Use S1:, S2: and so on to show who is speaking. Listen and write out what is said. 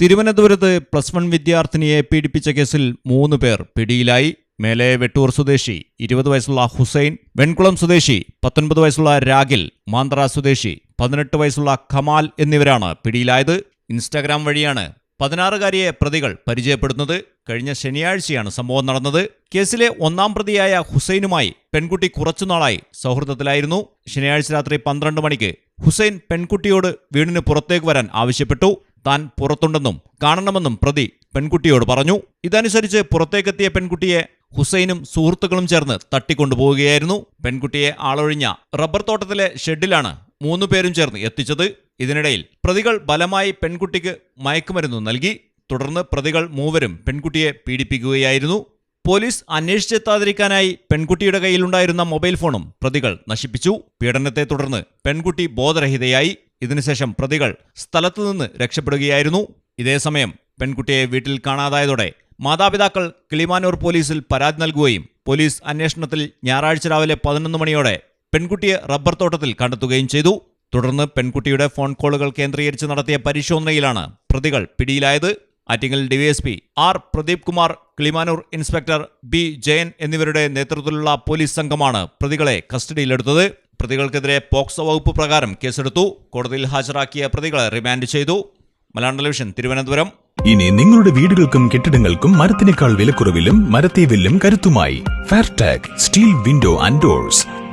S1: തിരുവനന്തപുരത്ത് plus one വിദ്യാർത്ഥിനിയെ പീഡിപ്പിച്ച കേസിൽ മൂന്ന് പേർ പിടിയിലായി. മേലെ വെട്ടൂർ സ്വദേശി ഇരുപത് വയസ്സുള്ള ഹുസൈൻ വെൺകുളം സ്വദേശി പത്തൊൻപത് വയസ്സുള്ള രാഗിൽ മാന്ത്ര സ്വദേശി പതിനെട്ട് വയസ്സുള്ള ഖമാൽ എന്നിവരാണ് പിടിയിലായത്. ഇൻസ്റ്റാഗ്രാം വഴിയാണ് പതിനാറുകാരിയെ പ്രതികൾ പരിചയപ്പെടുന്നത്. കഴിഞ്ഞ ശനിയാഴ്ചയാണ് സംഭവം നടന്നത്. കേസിലെ ഒന്നാം പ്രതിയായ ഹുസൈനുമായി പെൺകുട്ടി കുറച്ചുനാളായി സൗഹൃദത്തിലായിരുന്നു. ശനിയാഴ്ച രാത്രി പന്ത്രണ്ട് മണിക്ക് ഹുസൈൻ പെൺകുട്ടിയോട് വീടിന് പുറത്തേക്ക് വരാൻ ആവശ്യപ്പെട്ടു. താൻ പുറത്തുണ്ടെന്നും കാണണമെന്നും പ്രതി പെൺകുട്ടിയോട് പറഞ്ഞു. ഇതനുസരിച്ച് പുറത്തേക്കെത്തിയ പെൺകുട്ടിയെ ഹുസൈനും സുഹൃത്തുക്കളും ചേർന്ന് തട്ടിക്കൊണ്ടുപോവുകയായിരുന്നു. പെൺകുട്ടിയെ ആളൊഴിഞ്ഞ റബ്ബർ തോട്ടത്തിലെ ഷെഡിലാണ് മൂന്നു പേരും ചേർന്ന് എത്തിച്ചത്. ഇതിനിടയിൽ പ്രതികൾ ബലമായി പെൺകുട്ടിക്ക് മയക്കുമരുന്ന് നൽകി. തുടർന്ന് പ്രതികൾ മൂവരും പെൺകുട്ടിയെ പീഡിപ്പിക്കുകയായിരുന്നു. പോലീസ് അന്വേഷിച്ചെത്താതിരിക്കാനായി പെൺകുട്ടിയുടെ കയ്യിലുണ്ടായിരുന്ന മൊബൈൽ ഫോണും പ്രതികൾ നശിപ്പിച്ചു. പീഡനത്തെ തുടർന്ന് പെൺകുട്ടി ബോധരഹിതയായി. ഇതിനുശേഷം പ്രതികൾ സ്ഥലത്തു നിന്ന് രക്ഷപ്പെടുകയായിരുന്നു. ഇതേസമയം പെൺകുട്ടിയെ വീട്ടിൽ കാണാതായതോടെ മാതാപിതാക്കൾ കിളിമാനൂർ പോലീസിൽ പരാതി നൽകുകയും പോലീസ് അന്വേഷണത്തിൽ ഞായറാഴ്ച രാവിലെ പതിനൊന്ന് മണിയോടെ പെൺകുട്ടിയെ റബ്ബർ തോട്ടത്തിൽ കണ്ടെത്തുകയും ചെയ്തു. തുടർന്ന് പെൺകുട്ടിയുടെ ഫോൺ കോളുകൾ കേന്ദ്രീകരിച്ച് നടത്തിയ പരിശോധനയിലാണ് പ്രതികൾ പിടിയിലായത്. Attingal DYSP R Pradeep Kumar Kilimanoor inspector B Jayan എന്നിവരുടെ നേതൃത്വത്തിലുള്ള പോലീസ് സംഘമാണ് പ്രതികളെ കസ്റ്റഡിയിലെടുത്തത്. പ്രതികൾക്കെതിരെ പോക്സോ വകുപ്പ് പ്രകാരം കേസെടുത്തു. കോടതിയിൽ ഹാജരാക്കിയ പ്രതികളെ റിമാൻഡ് ചെയ്തു. മലയാളം ടെലിവിഷൻ തിരുവനന്തപുരം.
S2: ഇനി നിങ്ങളുടെ വീടുകൾക്കും കെട്ടിടങ്ങൾക്കും മരത്തിനേക്കാൾ വിലക്കുറവിലും മരത്തെ വില്ലും കരുത്തുമായി. Fairtag steel window and doors